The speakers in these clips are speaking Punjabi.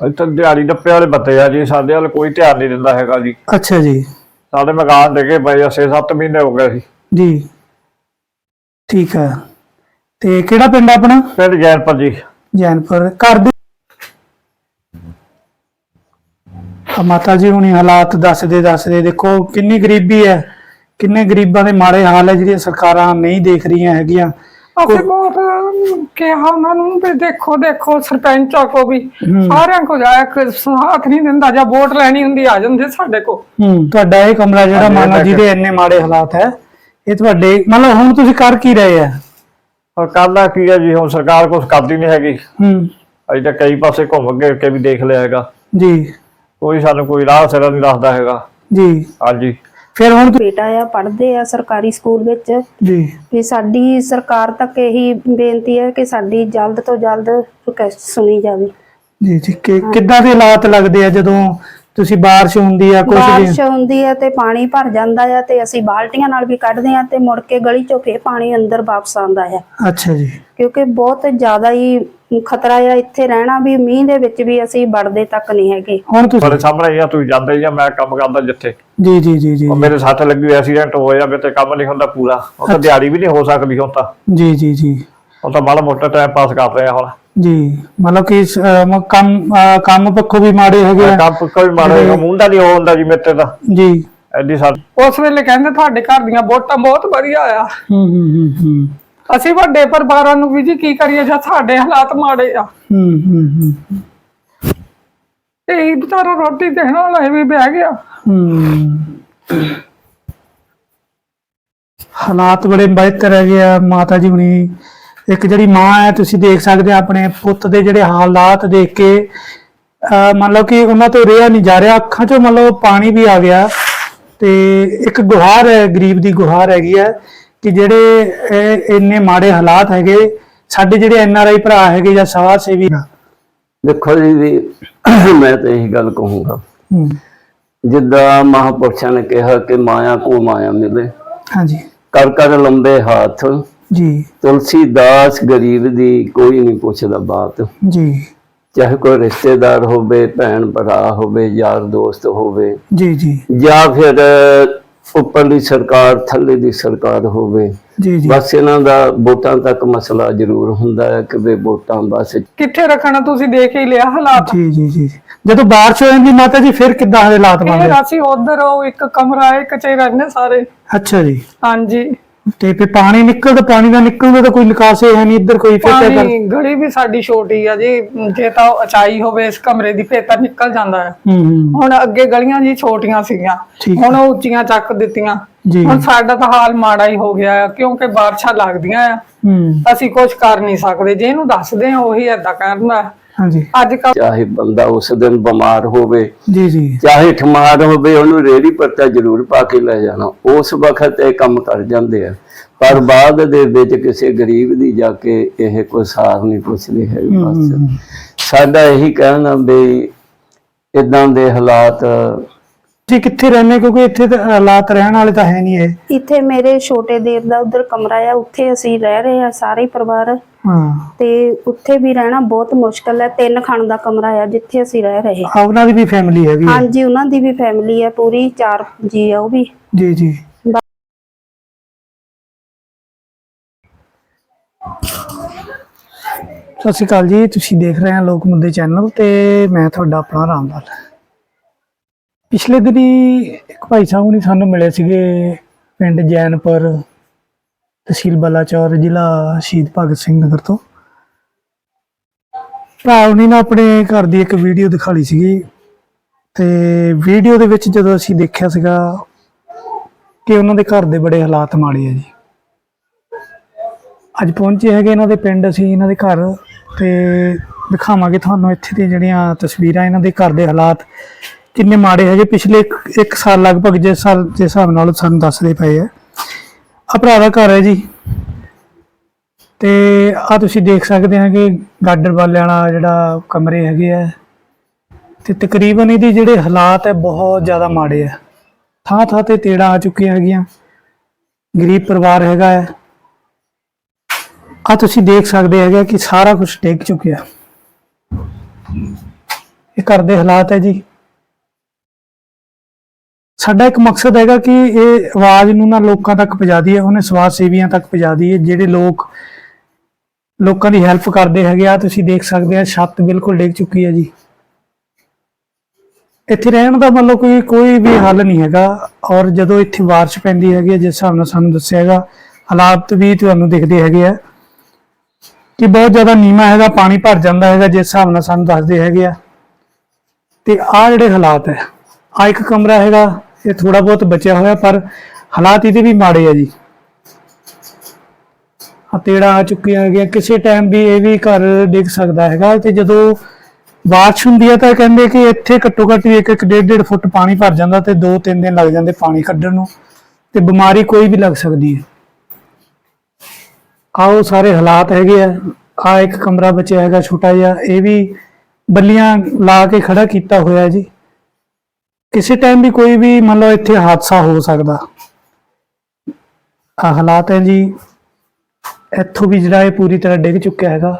ਇੱਥੇ ਦਿਹਾੜੀ ਡੱਪੇ ਵਾਲੇ ਬੱਤੇ ਆ ਜੀ ਸਾਡੇ ਵੱਲ ਕੋਈ ਧਿਆਨ ਨਹੀਂ ਦਿੰਦਾ ਹੈਗਾ ਜੀ। ਅੱਛਾ ਜੀ। ਸਾਡੇ ਮਕਾਨ ਡਿੱਗੇ ਪਏ ਆ 6-7 ਮਹੀਨੇ ਹੋ ਗਏ ਸੀ। ਜੀ। ਠੀਕ ਹੈ। ਤੇ ਕਿਹੜਾ ਪਿੰਡ ਆ ਆਪਣਾ? ਪਿੰਡ ਜੈਨਪੁਰ ਜੀ। ਜੈਨਪੁਰ। ਘਰ ਦੇ ਆ ਮਾਤਾ ਜੀ ਹੁਣੀ ਹਾਲਾਤ ਦੱਸਦੇ ਦੱਸਦੇ ਦੇਖੋ ਕਿੰਨੀ ਗਰੀਬੀ ਹੈ। ਕਿੰਨੇ ਗਰੀਬਾਂ ਦੇ ਮਾੜੇ ਹਾਲ ਹੈ ਜਿਹੜੀਆਂ ਸਰਕਾਰਾਂ ਨਹੀਂ ਦੇਖ ਰਹੀਆਂ ਹੈਗੀਆਂ। ਅਸੀਂ ਬਹੁਤ ਕਿਹਾ ਉਹਨਾਂ ਨੂੰ ਵੀ ਦੇਖੋ ਦੇਖੋ ਸਰਪੰਚਾਂ ਕੋ ਵੀ। ਸਾਰਿਆਂ ਕੋ ਜਾਇਆ ਕਿ ਸਾਥ ਨਹੀਂ ਦਿੰਦਾ ਜਾਂ ਵੋਟ ਲੈਣੀ ਹੁੰਦੀ ਆ ਜਾਂਦੇ ਸਾਡੇ ਕੋ ਹੂੰ ਤੁਹਾਡਾ ਇਹ ਕਮਰਾ ਜਿਹੜਾ ਮੰਨ ਇਹ ਜਿਹਦੇ ਇੰਨੇ ਮਾੜੇ ਹਾਲਾਤ ਹੈ ਇਹ ਤੁਹਾਡੇ ਮਤਲਬ ਹੁਣ ਤੁਸੀਂ ਕਰ ਕੀ ਰਹੇ ਆ? ਪਰ ਕਰਨਾ ਕੀ ਹੈ ਜੀ ਹੁਣ ਸਰਕਾਰ ਕੁਝ ਕਰਦੀ ਨਹੀਂ ਹੈਗੀ। ਹੂੰ। ਅਜੇ ਤਾਂ ਕਈ ਪਾਸੇ ਘੁੰਮ ਕੇ ਕੇ ਵੀ ਦੇਖ ਲਿਆ ਹੈਗਾ। ਜੀ। ਕੋਈ ਸਾਨੂੰ ਕੋਈ ਰਾਹ ਸਿਰਾ ਨਹੀਂ ਦੱਸਦਾ ਹੈਗਾ। ਜੀ। ਹਾਂਜੀ। ਫਿਰ ਹੁਣ ਬੇਟਾ ਆ ਪੜ੍ਹਦੇ ਆ ਸਰਕਾਰੀ ਸਕੂਲ ਵਿੱਚ। ਜੀ। ਵੀ ਸਾਡੀ ਸਰਕਾਰ ਤੱਕ ਇਹੀ ਬੇਨਤੀ ਹੈ ਕਿ ਸਾਡੀ ਜਲਦ ਤੋਂ ਜਲਦ ਰਿਕਵੈਸਟ ਸੁਣੀ ਜਾਵੇ। ਜੀ ਜੀ। ਕਿ ਕਿੱਦਾਂ ਦੇ ਹਾਲਾਤ ਲੱਗਦੇ ਆ ਜਦੋਂ ਤੁਸੀਂ ਬਾਰਿਸ਼ ਹੁੰਦੀ ਆ ਕੁਝ ਵੀ ਬਾਰਿਸ਼ ਹੁੰਦੀ ਹੈ ਤੇ ਪਾਣੀ ਭਰ ਜਾਂਦਾ ਆ ਤੇ ਅਸੀਂ ਬਾਲਟੀਆਂ ਨਾਲ ਵੀ ਕੱਢਦੇ ਆ ਤੇ ਮੁੜ ਕੇ ਗਲੀ ਚੋਂ ਫੇਰ ਪਾਣੀ ਅੰਦਰ ਵਾਪਸ ਆਉਂਦਾ ਆ। ਅੱਛਾ ਜੀ। ਕਿਉਂਕਿ ਬਹੁਤ ਜ਼ਿਆਦਾ ਹੀ ਖਤਰਾ ਆ ਇੱਥੇ ਰਹਿਣਾ ਵੀ ਮੀਂਹ ਦੇ ਵਿੱਚ ਵੀ ਅਸੀਂ ਵੜਦੇ ਤੱਕ ਨਹੀਂ ਹੈਗੇ। ਹੁਣ ਤੁਸੀਂ ਤੁਹਾਡੇ ਸਾਹਮਣੇ ਆ ਤੁਸੀਂ ਜਾਂਦੇ ਹੀ ਆ ਮੈਂ ਕੰਮ ਕਰਦਾ ਜਿੱਥੇ। ਜੀ ਜੀ ਜੀ ਜੀ। ਉਹ ਮੇਰੇ ਸੱਟ ਲੱਗੀ ਐਕਸੀਡੈਂਟ ਹੋਇਆ ਮੇਰੇ ਤੇ ਕੰਮ ਨਹੀਂ ਹੁੰਦਾ ਪੂਰਾ। ਉਹ ਤਾਂ ਦਿਹਾੜੀ ਵੀ ਨਹੀਂ ਹੋ ਸਕਦੀ ਹੁਣ ਤਾਂ। ਜੀ ਜੀ ਜੀ। ਉਹ ਤਾਂ ਮਾੜਾ ਮੋਟਾ ਟਾਈਮ ਪਾਸ ਕਰ ਰਹੇ ਹੁਣ। ਜੀ ਮਤਲਬ ਕਿ ਸ- ਕੰਮ ਅਹ ਕੰਮ ਪੱਖੋਂ ਵੀ ਮਾੜੇ ਹੈਗੇ ਆ। ਕੰਮ ਕੋਈ ਮਾੜਾ ਜਿਹਾ ਮੁੰਡਾ ਨਹੀਂ ਹੋ ਹੁੰਦਾ ਜੀ ਮੇਰੇ ਤੇ ਤਾਂ। ਜੀ। ਐਡੀ ਸਾਡੀ ਉਸ ਵੇਲੇ ਕਹਿੰਦੇ ਤੁਹਾਡੇ ਘਰ ਦੀਆਂ ਵੋਟਾਂ ਬਹੁਤ ਵਧੀਆ ਆ। ਹੂੰ ਹੂੰ ਹੂੰ ਹੂੰ। ਅਸੀਂ ਵੱਡੇ ਪਰਿਵਾਰਾਂ ਨੂੰ ਵੀ ਜੀ ਕੀ ਕਰੀਏ ਜਾਂ ਸਾਡੇ ਹਾਲਾਤ ਮਾੜੇ ਆ। ਹੂੰ ਹੂੰ ਹੂੰ। ਤੇ ਇਹ ਵਿਚਾਰਾ ਰੋਟੀ ਦੇਣ ਵਾਲਾ ਇਹ ਵੀ ਬਹਿ ਗਿਆ। ਹੂੰ। ਹਾਲਾਤ ਬੜੇ ਬਿਹਤਰ ਹੈਗੇ ਆ ਮਾਤਾ ਜੀ ਹੁਣੀ ਇੱਕ ਜਿਹੜੀ ਮਾਂ ਹੈ ਤੁਸੀਂ ਦੇਖ ਸਕਦੇ ਆ ਆਪਣੇ ਪੁੱਤ ਦੇ ਜਿਹੜੇ ਹਾਲਾਤ ਦੇਖ ਕੇ ਮੰਨ ਲਓ ਕਿ ਉਹਨਾਂ ਤੋਂ ਰਿਹਾ ਨਹੀਂ ਜਾ ਰਿਹਾ ਅੱਖਾਂ 'ਚੋਂ ਮੰਨ ਲਓ ਪਾਣੀ ਵੀ ਆ ਗਿਆ ਤੇ ਇੱਕ ਗੁਹਾਰ ਹੈ ਗਰੀਬ ਦੀ ਗੁਹਾਰ ਹੈਗੀ ਹੈ ਕਿ ਜਿਹੜੇ ਇੰਨੇ ਮਾੜੇ ਹਾਲਾਤ ਹੈਗੇ ਸਾਡੇ ਜਿਹੜੇ ਐਨ ਆਰ ਆਈ ਭਰਾ ਹੈਗੇ ਜਾਂ ਸਮਾਜ ਸੇਵੀ ਦੇਖੋ ਜੀ ਵੀ ਮੈਂ ਤਾਂ ਇਹੀ ਗੱਲ ਕਹੂੰਗਾ। ਜਿੱਦਾਂ ਮਹਾਪੁਰਸ਼ਾਂ ਨੇ ਕਿਹਾ ਕਿ ਮਾਇਆ ਕੋ ਮਾਇਆ ਮਿਲੇ। ਹਾਂਜੀ। ਕਰ ਕਰ ਲੰਬੇ ਹੱਥ। ਜੀ। ਤੁਲਸੀਦਾਸ ਗਰੀਬ ਦੀ ਕੋਈ ਨਹੀਂ ਪੁੱਛਦਾ ਬਾਤ। ਜੀ। ਚਾਹੇ ਕੋਈ ਰਿਸ਼ਤੇਦਾਰ ਹੋਵੇ ਭੈਣ ਭਰਾ ਹੋਵੇ ਯਾਰ ਦੋਸਤ ਹੋਵੇ। ਜੀ ਜੀ। ਜਾਂ ਫਿਰ ਉੱਪਰਲੀ ਸਰਕਾਰ ਥੱਲੇ ਦੀ ਸਰਕਾਰ ਹੋਵੇ। ਜੀ ਜੀ। ਬਸ ਇਹਨਾਂ ਦਾ ਵੋਟਾਂ ਤੱਕ ਮਸਲਾ ਜ਼ਰੂਰ ਹੁੰਦਾ ਹੈ ਕਿ ਵੀ ਵੋਟਾਂ ਬਸ ਕਿੱਥੇ ਰੱਖਣਾ ਤੁਸੀਂ ਦੇਖ ਹੀ ਲਿਆ ਹਾਲਾਤ। ਜੀ ਜੀ ਜੀ। ਜਦੋਂ ਬਾਰਿਸ਼ ਹੋ ਜਾਂਦੀ ਮਾਤਾ ਜੀ ਫਿਰ ਕਿੱਦਾਂ ਹਾਲਾਤ ਬਣਦੇ? ਅਸੀਂ ਉਧਰ ਉਹ ਇੱਕ ਕਮਰਾ ਹੀ ਰਹਿੰਦੇ ਸਾਰੇ। ਅੱਛਾ ਜੀ। ਹਾਂਜੀ। ਤੇ ਫਿਰ ਪਾਣੀ ਨਿਕਲਦਾ ਪਾਣੀ ਦਾ ਨਿਕਲਦਾ ਤਾਂ ਕੋਈ ਨਿਕਾਸੇ ਹੈ ਨਹੀਂ ਇੱਧਰ ਕੋਈ ਫਿਰ ਕਰ ਪਾਣੀ ਗਲੀ ਵੀ ਸਾਡੀ ਛੋਟੀ ਆ ਜੀ ਜੇ ਤਾਂ ਉਚਾਈ ਹੋਵੇ ਇਸ ਕਮਰੇ ਦੀ ਫੇਰ ਤਾਂ ਨਿਕਲ ਜਾਂਦਾ ਹੈ। ਹੁਣ ਅੱਗੇ ਗਲੀਆਂ ਜੀ ਛੋਟੀਆਂ ਸੀਗੀਆਂ ਠੀਕ ਹੁਣ ਉਹ ਉੱਚੀਆਂ ਚੱਕ ਦਿੱਤੀਆਂ। ਜੀ। ਹੁਣ ਸਾਡਾ ਤਾਂ ਹਾਲ ਮਾੜਾ ਹੀ ਹੋ ਗਿਆ ਹੈ ਕਿਉਂਕਿ ਬਾਰਿਸ਼ਾਂ ਲੱਗਦੀਆਂ ਆ। ਅਸੀਂ ਕੁਝ ਕਰ ਨਹੀਂ ਸਕਦੇ ਜੇ ਇਹਨੂੰ ਦੱਸਦੇ ਆ ਉਹੀ ਏਦਾਂ ਕਰਦਾ ਹਾਂਜੀ। ਅੱਜ ਕੱਲ ਚਾਹੇ ਬੰਦਾ ਉਸ ਦਿਨ ਬਿਮਾਰ ਹੋਵੇ ਜੀ ਜੀ। ਚਾਹੇ ਠਮਾਰ ਹੋਵੇ ਉਹਨੂੰ ਰੇੜੀ ਪੱਤਾ ਜ਼ਰੂਰ ਪਾ ਕੇ ਲੈ ਜਾਣਾ। ਉਸ ਵਕਤ ਇਹ ਕੰਮ ਕਰ ਜਾਂਦੇ ਆ। ਪਰ ਬਾਅਦ ਦੇ ਵਿੱਚ ਕਿਸੇ ਗਰੀਬ ਦੀ ਜਾ ਕੇ ਇਹ ਕੋਈ ਸਾਰ ਨਹੀਂ ਪੁੱਛਦੇ ਹੈ ਬਸ। ਸਾਡਾ ਇਹੀ ਕਹਿਣਾ ਵੀ ਇਦਾਂ ਦੇ ਹਾਲਾਤ ਜੀ ਕਿੱਥੇ ਰਹਿੰਦੇ ਕਿਉਂਕਿ ਇੱਥੇ ਤਾਂ ਹਾਲਾਤ ਰਹਿਣ ਵਾਲੇ ਤਾਂ ਹੈ ਨਹੀਂ ਇਹ। ਇੱਥੇ ਮੇਰੇ ਛੋਟੇ ਦੇਰ ਦਾ ਉਧਰ ਕਮਰਾ ਆ ਉੱਥੇ ਅਸੀਂ ਰਹਿ ਰਹੇ ਆ ਸਾਰੇ ਹੀ ਪਰਿਵਾਰ। ਹਾਂ। ਤੇ ਉੱਥੇ ਵੀ ਰਹਿਣਾ ਬਹੁਤ ਮੁਸ਼ਕਲ ਹੈ ਤਿੰਨ ਖਣ ਦਾ ਕਮਰਾ ਆ ਜਿੱਥੇ ਅਸੀਂ ਰਹਿ ਰਹੇ ਆ ਉਹਨਾਂ ਦੀ ਵੀ ਫੈਮਿਲੀ ਹੈਗੀ ਹੈ ਹਾਂਜੀ ਉਹਨਾਂ ਦੀ ਵੀ ਫੈਮਿਲੀ ਹੈ ਪੂਰੀ ਚਾਰ ਜੀ ਆ ਉਹ ਵੀ। ਜੀ ਜੀ। ਸਤਿ ਸ਼੍ਰੀ ਅਕਾਲ ਜੀ ਤੁਸੀਂ ਦੇਖ ਰਹੇ ਹੋ ਲੋਕ ਮੁੱਦੇ ਚੈਨਲ ਤੇ ਮੈਂ ਤੁਹਾਡਾ ਆਪਣਾ ਰਾਮਲਾਲ। ਪਿਛਲੇ ਦਿਨੀ ਇੱਕ ਭਾਈ ਸਾਹਿਬ ਨੇ ਸਾਨੂੰ ਮਿਲੇ ਸੀਗੇ ਪਿੰਡ ਜੈਨਪੁਰ ਤਹਿਸੀਲ ਬਲਾਚੌਰ, ਜ਼ਿਲ੍ਹਾ ਸ਼ਹੀਦ ਭਗਤ ਸਿੰਘ ਨਗਰ ਤੋਂ। ਭਰਾ ਉਹਨੇ ਨਾ ਆਪਣੇ ਘਰ ਦੀ ਇੱਕ ਵੀਡੀਓ ਦਿਖਾਲੀ ਸੀਗੀ ਤੇ ਵੀਡੀਓ ਦੇ ਵਿੱਚ ਜਦੋਂ ਅਸੀਂ ਦੇਖਿਆ ਸੀਗਾ ਕਿ ਉਹਨਾਂ ਦੇ ਘਰ ਦੇ ਬੜੇ ਹਾਲਾਤ ਮਾੜੇ ਆ ਜੀ। ਅੱਜ ਪਹੁੰਚੇ ਹੈਗੇ ਇਹਨਾਂ ਦੇ ਪਿੰਡ, ਅਸੀਂ ਇਹਨਾਂ ਦੇ ਘਰ ਤੇ ਦਿਖਾਵਾਂਗੇ ਤੁਹਾਨੂੰ ਇੱਥੇ ਦੀਆਂ ਜਿਹੜੀਆਂ ਤਸਵੀਰਾਂ ਇਹਨਾਂ ਦੇ ਘਰ ਦੇ ਹਾਲਾਤ। ਕਿੰਨੇ ਮਾੜੇ ਹੈਗੇ, ਪਿਛਲੇ 1 ਸਾਲ ਲਗਭਗ ਜਿਸ ਸਾਲ ਦੇ ਹਿਸਾਬ ਨਾਲ ਸਾਨੂੰ ਦੱਸਦੇ ਪਏ ਆ। ਆ ਭਰਾ ਦਾ ਘਰ ਹੈ ਜੀ। ਤੇ ਆ ਤੁਸੀਂ ਦੇਖ ਸਕਦੇ ਹੋ ਕਿ ਗਾਰਡਰ ਵਾਲਿਆਂ ਵਾਲਾ ਜਿਹੜਾ ਕਮਰੇ ਹੈਗੇ ਆ, ਤੇ ਤਕਰੀਬਨ ਇਹਦੇ ਜਿਹੜੇ ਹਾਲਾਤ ਹੈ, ਬਹੁਤ ਜ਼ਿਆਦਾ ਮਾੜੇ ਆ। ਥਾਂ ਥਾਂ ਤੇ ਤੇੜਾਂ ਆ ਚੁੱਕੀਆਂ ਹੈਗੀਆਂ। ਗਰੀਬ ਪਰਿਵਾਰ ਹੈਗਾ ਹੈ ਆ ਤੁਸੀਂ ਦੇਖ ਸਕਦੇ ਹੈਗੇ ਕਿ ਸਾਰਾ ਕੁਝ ਡਿੱਗ ਚੁੱਕਿਆ। ਇਹ ਘਰ ਦੇ ਹਾਲਾਤ ਹੈ ਜੀ। ਸਾਡਾ ਇੱਕ ਮਕਸਦ ਹੈਗਾ ਕਿ ਇਹ ਆਵਾਜ਼ ਨੂੰ ਨਾ ਲੋਕਾਂ ਤੱਕ ਪਹੁੰਚਾ ਦਈਏ ਉਹਨੇ ਸਮਾਜ ਸੇਵੀਆਂ ਤੱਕ ਪਹੁੰਚਾ ਦਈਏ ਜਿਹੜੇ ਲੋਕ ਲੋਕਾਂ ਦੀ ਹੈਲਪ ਕਰਦੇ ਹੈਗੇ ਆ ਤੁਸੀਂ ਦੇਖ ਸਕਦੇ ਆ ਛੱਤ ਬਿਲਕੁਲ ਡਿੱਗ ਚੁੱਕੀ ਹੈ ਜੀ। ਇੱਥੇ ਰਹਿਣ ਦਾ ਮਤਲਬ ਕੋਈ ਕੋਈ ਵੀ ਹੱਲ ਨਹੀਂ ਹੈਗਾ ਔਰ ਜਦੋਂ ਇੱਥੇ ਬਾਰਿਸ਼ ਪੈਂਦੀ ਹੈਗੀ ਹੈ, ਜਿਸ ਹਿਸਾਬ ਨਾਲ ਸਾਨੂੰ ਦੱਸਿਆ ਹੈਗਾ ਹਾਲਾਤ ਵੀ ਤੁਹਾਨੂੰ ਦਿਖਦੇ ਹੈਗੇ ਆ ਕਿ ਬਹੁਤ ਜ਼ਿਆਦਾ ਨੀਮਾ ਹੈਗਾ ਪਾਣੀ ਭਰ ਜਾਂਦਾ ਹੈਗਾ ਜਿਸ ਹਿਸਾਬ ਨਾਲ ਸਾਨੂੰ ਦੱਸਦੇ ਹੈਗੇ ਆ। ਤੇ ਆ ਜਿਹੜੇ ਹਾਲਾਤ ਹੈ ਆ ਇੱਕ ਕਮਰਾ ਹੈਗਾ ਇਹ ਥੋੜਾ ਬਹੁਤ ਬਚਿਆ ਹੋਇਆ, ਪਰ ਹਾਲਾਤ ਇਹਦੇ ਵੀ ਮਾੜੇ ਆ ਜੀ। ਆ ਤੇੜਾ ਆ ਚੁੱਕਿਆ ਹੈਗਾ ਕਿਸੇ ਟਾਈਮ ਵੀ ਇਹ ਵੀ ਘਰ ਡਿੱਗ ਸਕਦਾ ਹੈਗਾ ਤੇ ਜਦੋਂ ਬਾਰਿਸ਼ ਹੁੰਦੀ ਹੈ ਤਾਂ ਕਹਿੰਦੇ ਕਿ ਇੱਥੇ ਘੱਟੋ ਘੱਟ ਵੀ ਇੱਕ ਇੱਕ ਡੇਢ ਡੇਢ ਫੁੱਟ ਪਾਣੀ ਭਰ ਜਾਂਦਾ ਤੇ 2-3 ਦਿਨ ਲੱਗ ਜਾਂਦੇ ਪਾਣੀ ਕੱਢਣ ਨੂੰ ਤੇ ਬਿਮਾਰੀ ਕੋਈ ਵੀ ਲੱਗ ਸਕਦੀ ਹੈ। ਆਓ ਸਾਰੇ ਹਾਲਾਤ ਹੈਗੇ ਆ ਆ ਇੱਕ ਕਮਰਾ ਬਚਿਆ ਹੈਗਾ ਛੋਟਾ ਜਿਹਾ, ਇਹ ਵੀ ਬੱਲੀਆਂ ਲਾ ਕੇ ਖੜਾ ਕੀਤਾ ਹੋਇਆ ਜੀ। ਕਿਸੇ ਟਾਈਮ ਵੀ ਕੋਈ ਵੀ ਮੰਨ ਲਓ ਇੱਥੇ ਹਾਦਸਾ ਹੋ ਸਕਦਾ। ਆ ਹਾਲਾਤ ਹੈ ਜੀ। ਇੱਥੋਂ ਵੀ ਜਿਹੜਾ ਇਹ ਪੂਰੀ ਤਰ੍ਹਾਂ ਡਿੱਗ ਚੁੱਕਿਆ ਹੈਗਾ।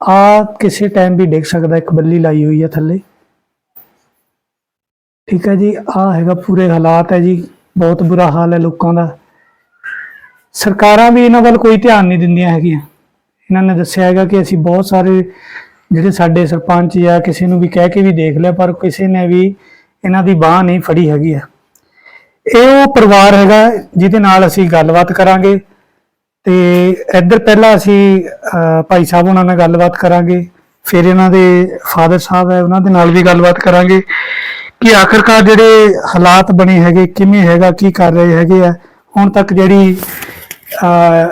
ਆ ਕਿਸੇ ਟਾਈਮ ਵੀ ਡਿੱਗ ਸਕਦਾ, ਇੱਕ ਬੱਲੀ ਲਾਈ ਹੋਈ ਹੈ ਥੱਲੇ। ਠੀਕ ਹੈ ਜੀ ਆ ਹੈਗਾ ਪੂਰੇ ਹਾਲਾਤ ਹੈ ਜੀ। ਬਹੁਤ ਬੁਰਾ ਹਾਲ ਹੈ ਲੋਕਾਂ ਦਾ। ਸਰਕਾਰਾਂ ਵੀ ਇਹਨਾਂ ਵੱਲ ਕੋਈ ਧਿਆਨ ਨਹੀਂ ਦਿੰਦੀਆਂ ਹੈਗੀਆਂ। ਇਹਨਾਂ ਨੇ ਦੱਸਿਆ ਹੈਗਾ ਕਿ ਅਸੀਂ ਬਹੁਤ ਸਾਰੇ ਜਿਹੜੇ ਸਾਡੇ ਸਰਪੰਚ ਜਾਂ ਕਿਸੇ ਨੂੰ ਵੀ ਕਹਿ ਕੇ ਵੀ ਦੇਖ ਲਿਆ, ਪਰ ਕਿਸੇ ਨੇ ਵੀ ਇਹਨਾਂ ਦੀ ਬਾਹ ਨਹੀਂ ਫੜੀ ਹੈਗੀ ਆ। ਇਹ ਉਹ ਪਰਿਵਾਰ ਹੈਗਾ ਜਿਹਦੇ ਨਾਲ ਅਸੀਂ ਗੱਲਬਾਤ ਕਰਾਂਗੇ ਤੇ ਇੱਧਰ ਪਹਿਲਾਂ ਅਸੀਂ ਭਾਈ ਸਾਹਿਬ ਉਹਨਾਂ ਨਾਲ ਗੱਲਬਾਤ ਕਰਾਂਗੇ ਫਿਰ ਇਹਨਾਂ ਦੇ ਫਾਦਰ ਸਾਹਿਬ ਹੈ ਉਹਨਾਂ ਦੇ ਨਾਲ ਵੀ ਗੱਲਬਾਤ ਕਰਾਂਗੇ ਕਿ ਆਖਰਕਾਰ ਜਿਹੜੇ ਹਾਲਾਤ ਬਣੇ ਹੈਗੇ ਕਿਵੇਂ ਹੈਗਾ ਕੀ ਕਰ ਰਹੇ ਹੈਗੇ ਆ ਹੁਣ ਤੱਕ ਜਿਹੜੀ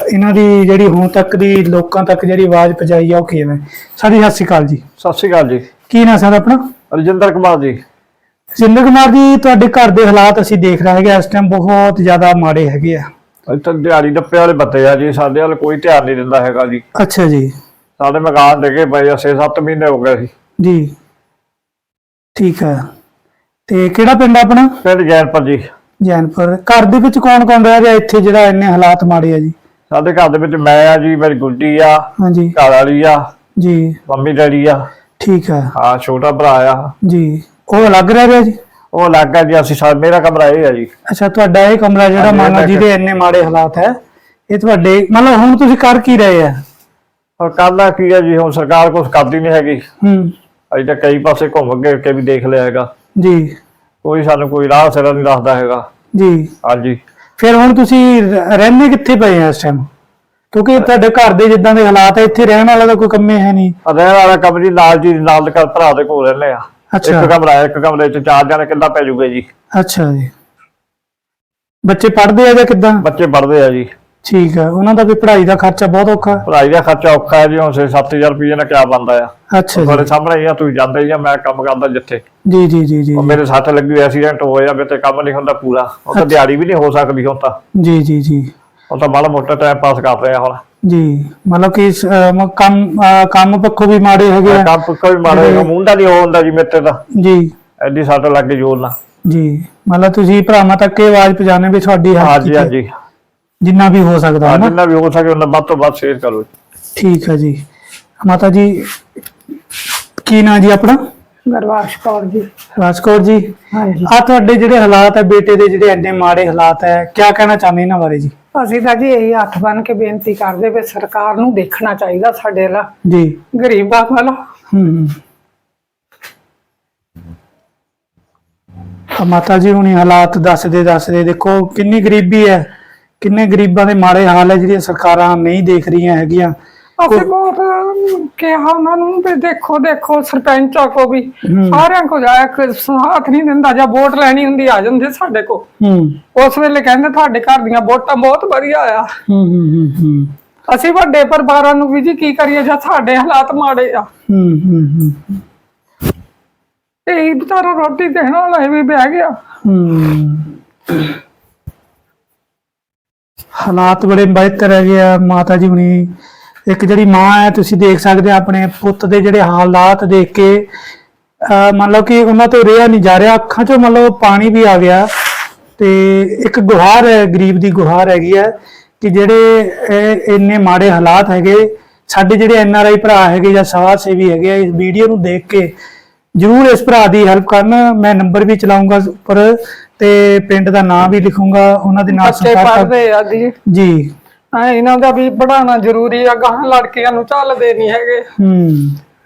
ਇਹਨਾਂ ਦੀ ਜਿਹੜੀ ਹੁਣ ਤੱਕ ਦੀ ਲੋਕਾਂ ਤੱਕ ਜਿਹੜੀ ਆਵਾਜ਼ ਪਹੁੰਚਾਈ ਆ ਉਹ ਕਿਵੇਂ? ਸਾਡੀ ਸਤਿ ਸ਼੍ਰੀ ਅਕਾਲ ਜੀ। ਸਤਿ ਸ਼੍ਰੀ ਅਕਾਲ ਜੀ। ਕੀ ਨਾਂ ਸਰ ਆਪਣਾ? ਰਜਿੰਦਰ ਕੁਮਾਰ ਜੀ। ਜਿੰਦਰ ਕੁਮਾਰ ਜੀ ਤੁਹਾਡੇ ਘਰ ਦੇ ਹਾਲਾਤ ਅਸੀਂ ਦੇਖ ਰਹੇ ਹੈਗੇ ਇਸ ਟਾਈਮ ਬਹੁਤ ਜ਼ਿਆਦਾ ਮਾੜੇ ਹੈਗੇ ਆ। ਇੱਥੇ ਦਿਹਾੜੀ ਡੱਪੇ ਵਾਲੇ ਬੱਤੇ ਆ ਜੀ ਸਾਡੇ ਵੱਲ ਕੋਈ ਧਿਆਨ ਨਹੀਂ ਦਿੰਦਾ ਹੈਗਾ ਜੀ। ਅੱਛਾ ਜੀ। ਸਾਡੇ ਮਕਾਨ ਡਿੱਗੇ ਪਏ ਆ 6-7 ਮਹੀਨੇ ਹੋ ਗਏ ਸੀ। ਜੀ। ਠੀਕ ਹੈ ਤੇ ਕਿਹੜਾ ਪਿੰਡ ਆ ਆਪਣਾ? ਪਿੰਡ ਜੈਨਪੁਰ ਜੀ। ਜੈਨਪੁਰ। ਘਰ ਦੇ ਵਿੱਚ ਕੌਣ ਕੌਣ ਰਹਿ ਰਿਹਾ ਇੱਥੇ ਜਿਹੜਾ ਇੰਨੇ ਹਾਲਾਤ ਮਾੜੇ ਆ ਜੀ? ਸਾਡੇ ਘਰ ਦੇ ਵਿੱਚ ਮੈਂ ਆ ਜੀ ਮੇਰੀ ਗੁੱਡੀ ਆ ਹਾਂਜੀ। ਘਰ ਵਾਲੀ ਆ ਜੀ। ਮੰਮੀ ਡੈਡੀ ਆ। ਠੀਕ ਹੈ ਆ ਛੋਟਾ ਭਰਾ ਆ। ਜੀ। ਉਹ ਅਲੱਗ ਰਹਿ ਰਿਹਾ ਜੀ? ਉਹ ਲੱਗ ਆ ਜੀ ਅਸੀਂ ਸਾ- ਮੇਰਾ ਕਮਰਾ ਇਹ ਆ ਜੀ। ਅੱਛਾ ਤੁਹਾਡਾ ਇਹ ਕਮਰਾ ਜਿਹੜਾ ਹਾਂਜੀ, ਮੰਨ ਇਹ ਜਿਹਦੇ ਇੰਨੇ ਮਾੜੇ ਹਾਲਾਤ ਹੈ ਇਹ ਤੁਹਾਡੇ ਮੰਨ ਲਓ ਹੁਣ ਤੁਸੀਂ ਕਰ ਕੀ ਰਹੇ ਆ? ਔਰ ਕਰਨਾ ਕੀ ਆ ਜੀ ਹੁਣ ਸਰਕਾਰ ਕੁਝ ਕਰਦੀ ਨਹੀਂ ਹੈਗੀ। ਹੂੰ। ਅਜੇ ਤਾਂ ਕਈ ਪਾਸੇ ਘੁੰਮ ਕੇ ਕੇ ਵੀ ਦੇਖ ਲਿਆ ਹੈਗਾ। ਜੀ। ਕੋਈ ਸਾਨੂੰ ਕੋਈ ਰਾਹ ਸਿਰਾ ਨਹੀਂ ਦੱਸਦਾ ਹੈਗਾ। ਜੀ। ਹਾਂਜੀ। ਫਿਰ ਹੁਣ ਤੁਸੀਂ ਰ- ਰਹਿੰਦੇ ਕਿੱਥੇ ਪਏ ਆ ਇਸ ਟਾਈਮ ਕਿਉਂਕਿ ਤੁਹਾਡੇ ਘਰ ਦੇ ਜਿੱਦਾਂ ਦੇ ਹਾਲਾਤ ਹੈ ਇੱਥੇ ਰਹਿਣ ਵਾਲਾ ਤਾਂ ਕੋਈ ਕੰਮੇ ਹੈ ਨਹੀਂ। ਰਹਿਣ ਵਾਲਾ ਕਮਰੇ ਜੀ ਨਾਲ ਜੀ ਨਾਲ ਦੇ ਘਰ ਭਰਾ ਦੇ ਕੋਲ ਰਹਿੰਦੇ ਆ। ਅੱਛਾ। ਇੱਕ ਕਮਰਾ ਇੱਕ ਕਮਰੇ ਚ ਚਾਰ ਜਣੇ ਕਿੱਦਾਂ ਪੈ ਜੂਗੇ ਜੀ? ਅੱਛਾ ਜੀ। ਬੱਚੇ ਪੜ੍ਹਦੇ ਆ ਜਾਂ ਕਿੱਦਾਂ? ਬੱਚੇ ਪੜ੍ਹਦੇ ਆ ਜੀ। ਠੀਕ ਹੈ ਉਹਨਾਂ ਦਾ ਵੀ ਪੜ੍ਹਾਈ ਦਾ ਖਰਚਾ ਬਹੁਤ ਔਖਾ। ਪੜ੍ਹਾਈ ਦਾ ਖਰਚਾ ਔਖਾ ਹੈ ਜੀ ਹੁਣ 6-7000 ਰੁਪਏ ਨਾਲ ਕਿਆ ਬਣਦਾ ਆ। ਅੱਛਾ ਤੁਹਾਡੇ ਜੀ ਸਾਹਮਣੇ ਹੀ ਆ ਤੁਸੀਂ ਜਾਂਦੇ ਹੀ ਆ ਮੈਂ ਕੰਮ ਕਰਦਾ ਜਿੱਥੇ। ਜੀ ਜੀ ਜੀ ਜੀ। ਉਹ ਮੇਰੇ ਸੱਟ ਲੱਗੀ ਹੋਈ ਐਕਸੀਡੈਂਟ ਹੋਇਆ ਮੇਰੇ ਤੇ ਕੰਮ ਨਹੀਂ ਹੁੰਦਾ ਪੂਰਾ। ਉਹ ਤਾਂ। ਦਿਹਾੜੀ ਵੀ ਨਹੀਂ ਹੋ ਸਕਦੀ ਹੁਣ ਤਾਂ। ਜੀ ਜੀ ਜੀ। ਉਹ ਤਾਂ ਮਾੜਾ ਮੋਟਾ ਟਾਈਮ ਪਾਸ ਕਰ ਰਹੇ ਆ ਹੁਣ। ਜੀ ਮਤਲਬ ਕਿ ਮ- ਕੰਮ ਅਹ, ਕੰਮ ਪੱਖੋਂ ਵੀ ਮਾੜੇ ਹੈਗੇ ਆ। ਕੰਮ ਕੋਈ ਮਾੜਾ ਜਿਹੜੇ- ਮੁੰਡਾ ਨਹੀਂ ਹੁੰਦਾ ਜੀ ਮੇਰੇ ਤੇ ਤਾਂ ਜੀ। ਐਡੀ ਸੱਟ ਲੱਗ ਗਈ ਜੋਰ ਨਾਲ। ਜੀ ਮਤਲਬ ਤੁਸੀਂ ਭਰਾਵਾਂ ਤੱਕ ਇਹ ਆਵਾਜ਼ ਪਹੁੰਚਾਉਣੇ ਵੀ ਤੁਹਾਡੀ ਹੱਥ ਹਾਂਜੀ ਹੈ। ਹਾਂਜੀ। ਜਿੰਨਾ ਵੀ ਹੋ ਸਕਦਾ ਹੈ ਨਾ ਜਿੰਨਾ ਵੀ ਹੋ ਸਕੇ ਉਹਨਾਂ ਵੱਧ ਤੋਂ ਵੱਧ ਸ਼ੇਅਰ ਕਰੋ ਠੀਕ ਹੈ ਜੀ। ਮਾਤਾ ਜੀ ਕੀ ਨਾਂ ਜੀ ਆਪਣਾ? ਗਰਵਾਸ਼ ਕੌਰ ਜੀ। ਰਾਜਕੌਰ ਜੀ। ਹਾਂਜੀ। ਆ ਤੁਹਾਡੇ ਜਿਹੜੇ ਹਾਲਾਤ ਹੈ ਬੇਟੇ ਦੇ ਜਿਹੜੇ ਇੰਨੇ ਮਾੜੇ ਹਾਲਾਤ ਹੈ ਕੀ ਕਹਿਣਾ ਚਾਹੁੰਦੇ ਇਹਨਾਂ ਬਾਰੇ ਜੀ? ਅਸੀਂ ਤਾਂ ਜੀ ਇਹੀ ਹੱਥ ਬੰਨ ਕੇ ਬੇਨਤੀ ਕਰਦੇ ਵੀ ਸਰਕਾਰ ਨੂੰ ਦੇਖਣਾ ਚਾਹੀਦਾ ਸਾਡੇ ਲਾ ਜੀ। ਗਰੀਬਾਂ ਵਾਲਾ। ਹੂੰ ਆ ਮਾਤਾ ਜੀ ਹੁਣੀ ਹਾਲਾਤ ਦੱਸਦੇ ਦੱਸਦੇ ਦੇਖੋ ਕਿੰਨੀ ਗਰੀਬੀ ਹੈ ਕਿੰਨੇ ਗਰੀਬਾਂ ਦੇ ਮਾੜੇ ਹਾਲ ਹੈ ਜਿਹੜੀਆਂ ਸਰਕਾਰਾਂ ਨਹੀਂ ਦੇਖ ਰਹੀਆਂ ਹੈਗੀਆਂ। ਅਸੀਂ ਬਹੁਤ ਕਿਹਾ ਉਹਨਾਂ ਨੂੰ ਵੀ ਦੇਖੋ ਦੇਖੋ ਸਰਪੰਚਾਂ ਕੋ ਵੀ। ਸਾਰਿਆਂ ਕੋ ਜਾਇਆ ਸਾਥ ਨਹੀਂ ਦਿੰਦਾ ਜਾਂ ਵੋਟ ਲੈਣੀ ਹੁੰਦੀ ਆ ਜਾਂਦੇ ਸਾਡੇ ਕੋ ਉਸ ਵੇਲੇ ਕਹਿੰਦੇ ਤੁਹਾਡੇ ਘਰ ਦੀਆਂ ਵੋਟਾਂ ਬਹੁਤ ਵਧੀਆ ਆ। ਅਸੀਂ ਵੱਡੇ ਪਰਿਵਾਰਾਂ ਨੂੰ ਵੀ ਜੀ ਕੀ ਕਰੀਏ ਜਾਂ ਸਾਡੇ ਹਾਲਾਤ ਮਾੜੇ ਆ। ਤੇ ਇਹ ਵਿਚਾਰਾ ਰੋਟੀ ਦੇਣ ਵਾਲਾ ਵੀ ਬਹਿ ਗਿਆ। ਹਾਲਾਤ ਬੜੇ ਬਿਹਤਰ ਹੈਗੇ ਆ ਮਾਤਾ ਜੀ ਹੁਣੀ ਇੱਕ ਜਿਹੜੀ ਮਾਂ ਹੈ ਤੁਸੀਂ ਦੇਖ ਸਕਦੇ ਆ ਆਪਣੇ ਪੁੱਤ ਦੇ ਜਿਹੜੇ ਹਾਲਾਤ ਦੇਖ ਕੇ ਮੰਨ ਲਓ ਕਿ ਉਹਨਾਂ ਤੋਂ ਰਿਹਾ ਨਹੀਂ ਜਾ ਰਿਹਾ ਅੱਖਾਂ 'ਚੋਂ ਮੰਨ ਲਓ ਪਾਣੀ ਵੀ ਆ ਗਿਆ ਤੇ ਇੱਕ ਗੁਹਾਰ ਹੈ ਗਰੀਬ ਦੀ ਗੁਹਾਰ ਹੈਗੀ ਹੈ ਕਿ ਜਿਹੜੇ ਇੰਨੇ ਮਾੜੇ ਹਾਲਾਤ ਹੈਗੇ ਸਾਡੇ ਜਿਹੜੇ ਐਨ ਆਰ ਆਈ ਭਰਾ ਹੈਗੇ ਜਾਂ ਸਮਾਜ ਸੇਵੀ ਹੈਗੇ ਇਸ ਵੀਡੀਓ ਨੂੰ ਦੇਖ ਕੇ ਜਰੂਰ ਇਸ ਭਰਾ ਦੀ ਹੈਲਪ ਕਰਨ। ਮੈਂ ਨੰਬਰ ਵੀ ਚਲਾਉਂਗਾ ਉੱਪਰ ਤੇ ਪਿੰਡ ਦਾ ਨਾਮ ਵੀ ਲਿਖੂੰਗਾ ਉਹਨਾਂ ਦੇ ਨਾਲ ਸੰਪਰਕ ਜੀ। ਐ ਇਹਨਾਂ ਦਾ ਵੀ ਪੜਾਉਣਾ ਜ਼ਰੂਰੀ ਆ ਗਾਹਾਂ ਲੜਕੀਆਂ ਨੂੰ ਚੱਲਦੇ ਨਹੀਂ ਹੈਗੇ। ਹੂੰ।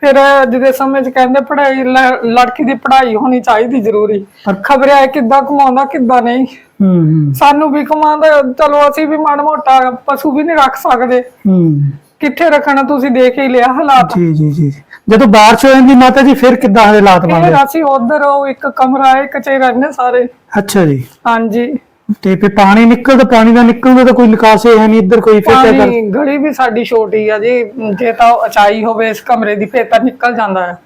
ਫਿਰ ਅੱਜ ਦੇ ਸਮੇਂ 'ਚ ਕਹਿੰਦੇ ਪੜ੍ਹਾਈ ਲ- ਲੜਕੀ ਦੀ ਪੜ੍ਹਾਈ ਹੋਣੀ ਚਾਹੀਦੀ ਜ਼ਰੂਰੀ। ਪਰ ਖਬਰ ਹੈ ਕਿੱਦਾਂ ਕਮਾਉਂਦਾ ਕਿੱਦਾਂ ਨਹੀਂ। ਹੂੰ ਹੂੰ, ਸਾਨੂੰ ਵੀ ਕਮਾਉਂਦਾ ਚਲੋ ਅਸੀਂ ਵੀ ਮਾੜਾ ਮੋਟਾ ਪਸ਼ੂ ਵੀ ਨਹੀਂ ਰੱਖ ਸਕਦੇ। ਹੂੰ। ਕਿੱਥੇ ਰੱਖਣਾ ਤੁਸੀਂ ਦੇਖ ਹੀ ਲਿਆ ਹਾਲਾਤ। ਜੀ ਜੀ ਜੀ। ਜਦੋਂ ਬਾਰਿਸ਼ ਹੋ ਜਾਂਦੀ ਮਾਤਾ ਜੀ ਫਿਰ ਕਿੱਦਾਂ ਹਾਲਾਤ ਬਣਦੇ? ਫਿਰ ਅਸੀਂ ਉਧਰ ਉਹ ਇੱਕ ਕਮਰਾ ਹੀ ਰਹਿੰਦੇ ਸਾਰੇ। ਅੱਛਾ ਜੀ। ਹਾਂਜੀ। ਤੇ ਫਿਰ ਪਾਣੀ ਨਿਕਲਦਾ ਪਾਣੀ ਦਾ ਨਿਕਲਦਾ ਤਾਂ ਕੋਈ ਨਿਕਾਸੇ ਹੈ ਨਹੀਂ ਇੱਧਰ ਕੋਈ ਕਿਆ ਕਰ ਪਾਣੀ ਗਲੀ ਵੀ ਸਾਡੀ ਛੋਟੀ ਆ ਜੀ ਜੇ ਤਾਂ ਉਚਾਈ ਹੋਵੇ ਇਸ ਕਮਰੇ ਦੀ ਫੇਰ ਤਾਂ ਨਿਕਲ ਜਾਂਦਾ ਹੈ।